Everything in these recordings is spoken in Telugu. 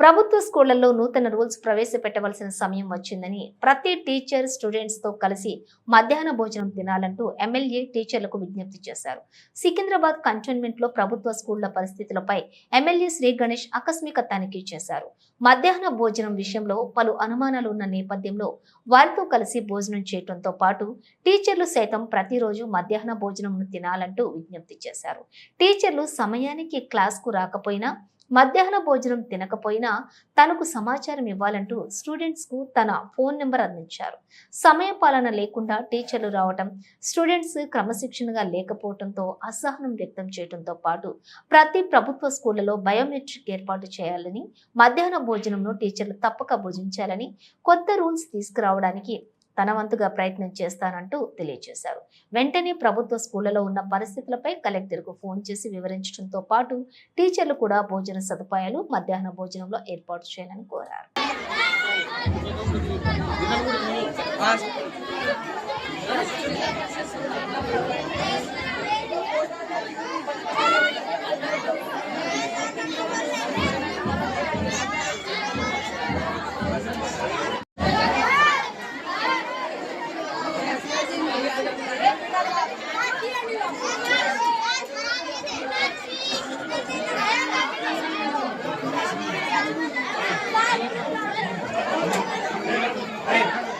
ప్రభుత్వ స్కూళ్ళలో నూతన రూల్స్ ప్రవేశపెట్టవలసిన సమయం వచ్చిందని ప్రతి టీచర్ స్టూడెంట్స్తో కలిసి మధ్యాహ్న భోజనం తినాలంటూ ఎమ్మెల్యే టీచర్లకు విజ్ఞప్తి చేశారు. సికింద్రాబాద్ కంటోన్మెంట్లో ప్రభుత్వ స్కూళ్ళ పరిస్థితులపై ఎమ్మెల్యే శ్రీ గణేష్ ఆకస్మిక తనిఖీ చేశారు. మధ్యాహ్న భోజనం విషయంలో పలు అనుమానాలు ఉన్న నేపథ్యంలో వారితో కలిసి భోజనం చేయడంతో పాటు టీచర్లు సైతం ప్రతిరోజు మధ్యాహ్న భోజనంను తినాలంటూ విజ్ఞప్తి చేశారు. టీచర్లు సమయానికి క్లాస్కు రాకపోయినా మధ్యాహ్న భోజనం తినకపోయినా తనకు సమాచారం ఇవ్వాలంటూ స్టూడెంట్స్కు తన ఫోన్ నెంబర్ అందించారు. సమయ పాలన లేకుండా టీచర్లు రావటం స్టూడెంట్స్ క్రమశిక్షణగా లేకపోవడంతో అసహనం వ్యక్తం చేయడంతో పాటు ప్రతి ప్రభుత్వ స్కూళ్ళలో బయోమెట్రిక్ ఏర్పాటు చేయాలని మధ్యాహ్న భోజనంలో టీచర్లు తప్పక భుజించాలని కొత్త రూల్స్ తీసుకురావడానికి తన వంతుగా ప్రయత్నం చేస్తానంటూ తెలియజేశారు. వెంటనే ప్రభుత్వ స్కూళ్ళలో ఉన్న పరిస్థితులపై కలెక్టర్కు ఫోన్ చేసి వివరించడంతో పాటు టీచర్లు కూడా భోజన సదుపాయాలు మధ్యాహ్న భోజనంలో ఏర్పాటు చేయాలని కోరారు.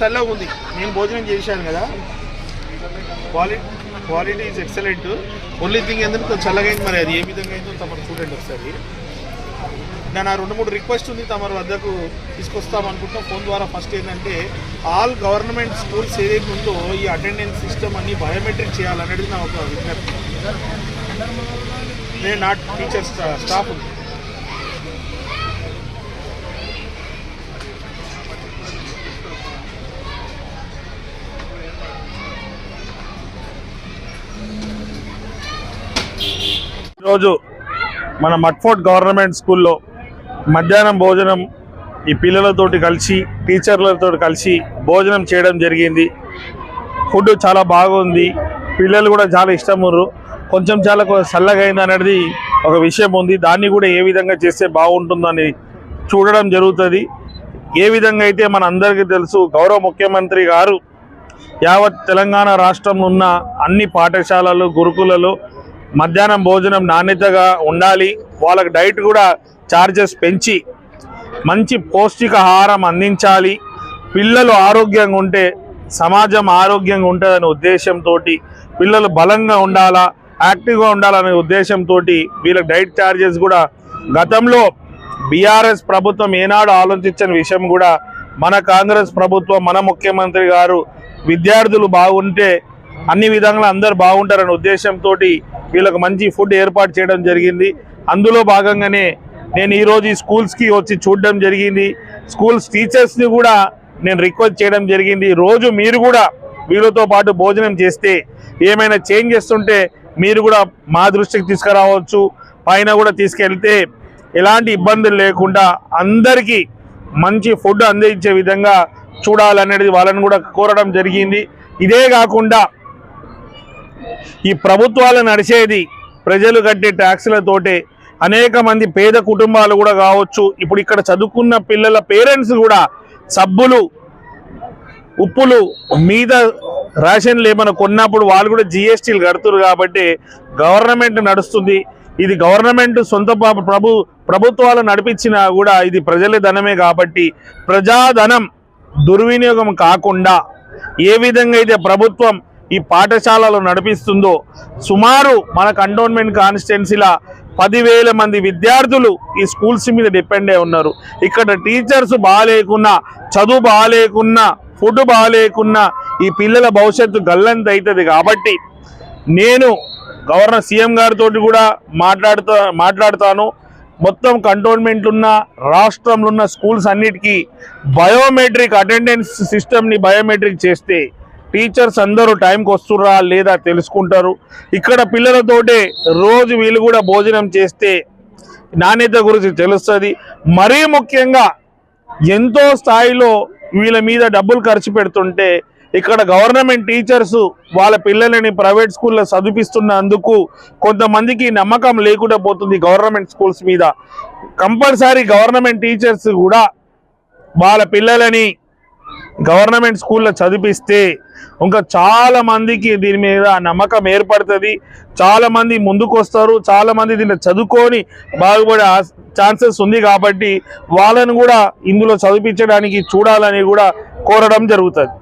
చల్లగా ఉంది. నేను భోజనం చేశాను కదా. Quality quality is excellent only thing ఏంటంటే కొంచెం చల్లగా అయింది మరి అది ఏ విధంగా అయిందో తమరు చూడండి ఒకసారి. నేను ఆ రెండు మూడు రిక్వెస్ట్ ఉంది తమరు వద్దకు తీసుకొస్తాం అనుకుంటున్నాం. ఫోన్ ద్వారా ఫస్ట్ ఏంటంటే ఆల్ గవర్నమెంట్ స్కూల్స్ ఏదైతే ఉందో ఈ అటెండెన్స్ సిస్టమ్ అన్ని బయోమెట్రిక్ చేయాలనేది నా ఒక విజ్ఞప్తి. నేను నా టీచర్స్ స్టాఫ్ ఉంది ఈరోజు మన మట్ఫోర్ట్ గవర్నమెంట్ స్కూల్లో మధ్యాహ్నం భోజనం ఈ పిల్లలతోటి కలిసి టీచర్లతో కలిసి భోజనం చేయడం జరిగింది. ఫుడ్ చాలా బాగుంది. పిల్లలు కూడా చాలా ఇష్టముర్రు. కొంచెం చాలా చల్లగైంది చల్లగా అయింది అనేది ఒక విషయం ఉంది. దాన్ని కూడా ఏ విధంగా చేస్తే బాగుంటుందని చూడడం జరుగుతుంది. ఏ విధంగా అయితే మన అందరికీ తెలుసు గౌరవ ముఖ్యమంత్రి గారు యావత్ తెలంగాణ రాష్ట్రంలో ఉన్న అన్ని పాఠశాలలు గురుకులలో మధ్యాహ్నం భోజనం నాణ్యతగా ఉండాలి. వాళ్ళకి డైట్ కూడా ఛార్జెస్ పెంచి మంచి పౌష్టికాహారం అందించాలి. పిల్లలు ఆరోగ్యంగా ఉంటే సమాజం ఆరోగ్యంగా ఉంటుందనే ఉద్దేశంతో పిల్లలు బలంగా ఉండాలా యాక్టివ్గా ఉండాలనే ఉద్దేశంతో వీళ్ళకి డైట్ ఛార్జెస్ కూడా గతంలో బీఆర్ఎస్ ప్రభుత్వం ఏనాడు ఆలోచించిన విషయం కూడా మన కాంగ్రెస్ ప్రభుత్వం మన ముఖ్యమంత్రి గారు విద్యార్థులు బాగుంటే అన్ని విధంగా అందరు బాగుంటారనే ఉద్దేశంతో వీళ్ళకి మంచి ఫుడ్ ఏర్పాటు చేయడం జరిగింది. అందులో భాగంగానే నేను ఈరోజు ఈ స్కూల్స్కి వచ్చి చూడడం జరిగింది. స్కూల్స్ టీచర్స్ని కూడా నేను రిక్వెస్ట్ చేయడం జరిగింది. రోజు మీరు కూడా వీళ్ళతో పాటు భోజనం చేస్తే ఏమైనా చేంజెస్ ఉంటే మీరు కూడా మా దృష్టికి తీసుకురావచ్చు. పైన కూడా తీసుకెళ్తే ఎలాంటి ఇబ్బందులు లేకుండా అందరికీ మంచి ఫుడ్ అందించే విధంగా చూడాలనేది వాళ్ళని కూడా కోరడం జరిగింది. ఇదే కాకుండా ఈ ప్రభుత్వాలు నడిచేది ప్రజలు కట్టే ట్యాక్సులతోటే. అనేక మంది పేద కుటుంబాలు కూడా కావచ్చు. ఇప్పుడు ఇక్కడ చదువుకున్న పిల్లల పేరెంట్స్ కూడా సబ్బులు ఉప్పులు మీద రేషన్లు ఏమైనా కొన్నప్పుడు వాళ్ళు కూడా జిఎస్టీలు కడుతున్నారు కాబట్టి గవర్నమెంట్ నడుస్తుంది. ఇది గవర్నమెంట్ సొంత ప్రభు ప్రభుత్వాలు నడిపించినా కూడా ఇది ప్రజల ధనమే కాబట్టి ప్రజాధనం దుర్వినియోగం కాకుండా ఏ విధంగా అయితే ప్రభుత్వం ఈ పాఠశాలలో నడిపిస్తుందో సుమారు మన కంటోన్మెంట్ కాన్స్టిట్యున్సీల పదివేల మంది విద్యార్థులు ఈ స్కూల్స్ మీద డిపెండ్ అయి ఉన్నారు. ఇక్కడ టీచర్స్ బాగాలేకున్నా చదువు బాగాలేకున్నా ఫుడ్ బాగాలేకున్నా ఈ పిల్లల భవిష్యత్తు గల్లంత అవుతుంది కాబట్టి నేను గవర్నర్ సీఎం గారితో కూడా మాట్లాడుతా మాట్లాడతాను. మొత్తం కంటోన్మెంట్లున్న రాష్ట్రంలో ఉన్న స్కూల్స్ అన్నిటికీ బయోమెట్రిక్ అటెండెన్స్ సిస్టమ్ని బయోమెట్రిక్ చేస్తే టీచర్స్ అందరూ టైంకి వస్తుర్రా లేదా తెలుసుకుంటారు. ఇక్కడ పిల్లలతోటే రోజు వీళ్ళు కూడా భోజనం చేస్తే నాణ్యత గురించి తెలుస్తుంది. మరీ ముఖ్యంగా ఎంతో స్థాయిలో వీళ్ళ మీద డబ్బులు ఖర్చు పెడుతుంటే ఇక్కడ గవర్నమెంట్ టీచర్స్ వాళ్ళ పిల్లలని ప్రైవేట్ స్కూల్లో చదివిస్తున్నందుకు కొంతమందికి నమ్మకం లేకుండా పోతుంది గవర్నమెంట్ స్కూల్స్ మీద. కంపల్సరీ గవర్నమెంట్ టీచర్స్ కూడా వాళ్ళ పిల్లలని గవర్నమెంట్ స్కూల్లో చదివిస్తే ఇంకా చాలా మందికి దీని మీద నమ్మకం ఏర్పడుతుంది. చాలా మంది ముందుకు వస్తారు. చాలా మంది దీన్ని చదువుకొని బాగుపడే ఛాన్సెస్ ఉంది కాబట్టి వాళ్ళని కూడా ఇందులో చదివించడానికి చూడాలని కూడా కోరడం జరుగుతుంది.